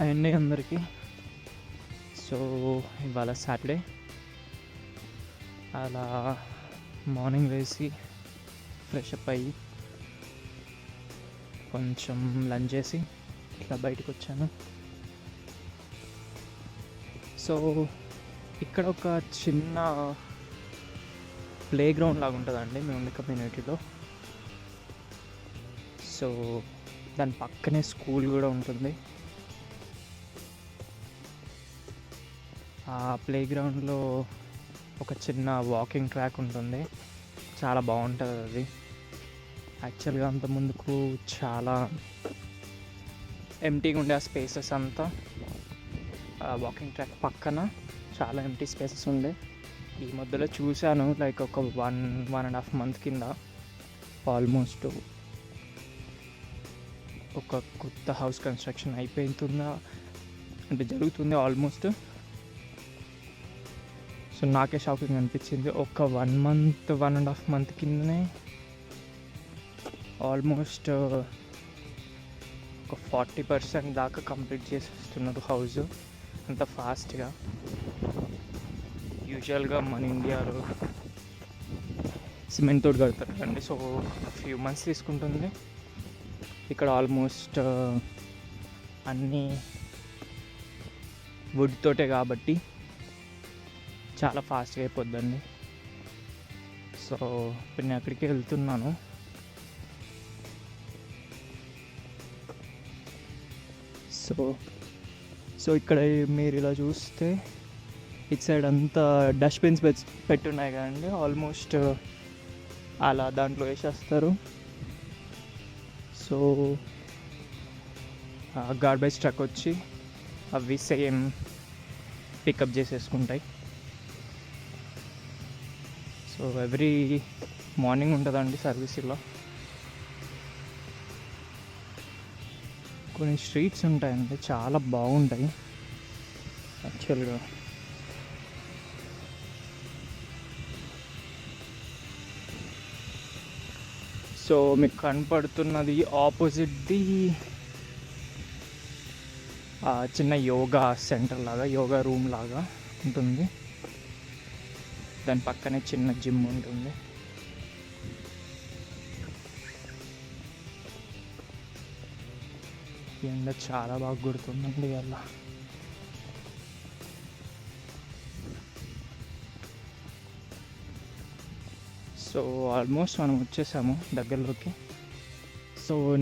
అండి అందరికీ. సో ఇవాళ సాటర్డే. అలా మార్నింగ్ వేసి ఫ్రెష్ అప్ అయ్యి కొంచెం లంచ్ చేసి ఇట్లా బయటకు వచ్చాను. సో ఇక్కడ ఒక చిన్న ప్లే గ్రౌండ్ లాగా ఉంటుందండి మేము ఉండే కమ్యూనిటీలో. సో దాని పక్కనే స్కూల్ కూడా ఉంటుంది. ఆ ప్లే గ్రౌండ్లో ఒక చిన్న వాకింగ్ ట్రాక్ ఉంటుంది. చాలా బాగుంటుంది అది. యాక్చువల్గా అంత ముందుకు చాలా ఎంటీగా ఉండే ఆ స్పేసెస్ అంతా. ఆ వాకింగ్ ట్రాక్ పక్కన చాలా ఎంటీ స్పేసెస్ ఉండే. ఈ మధ్యలో చూశాను లైక్ ఒక one one and half month కింద ఆల్మోస్ట్ ఒక కొత్త హౌస్ కన్స్ట్రక్షన్ అయిపోతుందా అంటే జరుగుతుంది ఆల్మోస్ట్. సో నాకే షాకింగ్ అనిపించింది. ఒక one month one and half month కిందనే ఆల్మోస్ట్ uh, ఒక ఫార్టీ పర్సెంట్ దాకా కంప్లీట్ చేసేస్తున్నారు హౌస్ అంత ఫాస్ట్గా యూజువల్గా మన ఇండియాలో సిమెంట్ తోటి కడతారు అండి సో ఫ్యూ మంత్స్ తీసుకుంటుంది. ఇక్కడ ఆల్మోస్ట్ అన్నీ వుడ్ తోటే కాబట్టి చాలా ఫాస్ట్గా అయిపోద్దండి. సో ఇప్పుడు నేను అక్కడికి వెళ్తున్నాను. సో సో ఇక్కడ మీరు ఇలా చూస్తే ఇటు సైడ్ అంతా డస్ట్బిన్స్ పెట్టున్నాయి కదండి. ఆల్మోస్ట్ అలా దాంట్లో వేసేస్తారు. సో గార్బేజ్ ట్రక్ వచ్చి అవి సేమ్ పికప్ చేసేసుకుంటాయి. సో ఎవ్రీ మార్నింగ్ ఉంటుందండి సర్వీస్ ఇలా. కొన్ని స్ట్రీట్స్ ఉంటాయండి చాలా బాగుంటాయి. యాక్చువల్గా. సో మీకు కనపడుతున్నది ఆపోజిట్ది చిన్న యోగా సెంటర్ లాగా యోగా రూమ్ లాగా ఉంటుంది. దాని పక్కనే చిన్న జిమ్ ఉంటుంది. ఎండ చాలా బాగా గుర్తుందండి అలా సో ఆల్మోస్ట్ మనం వచ్చేసాము దగ్గరలోకి. సో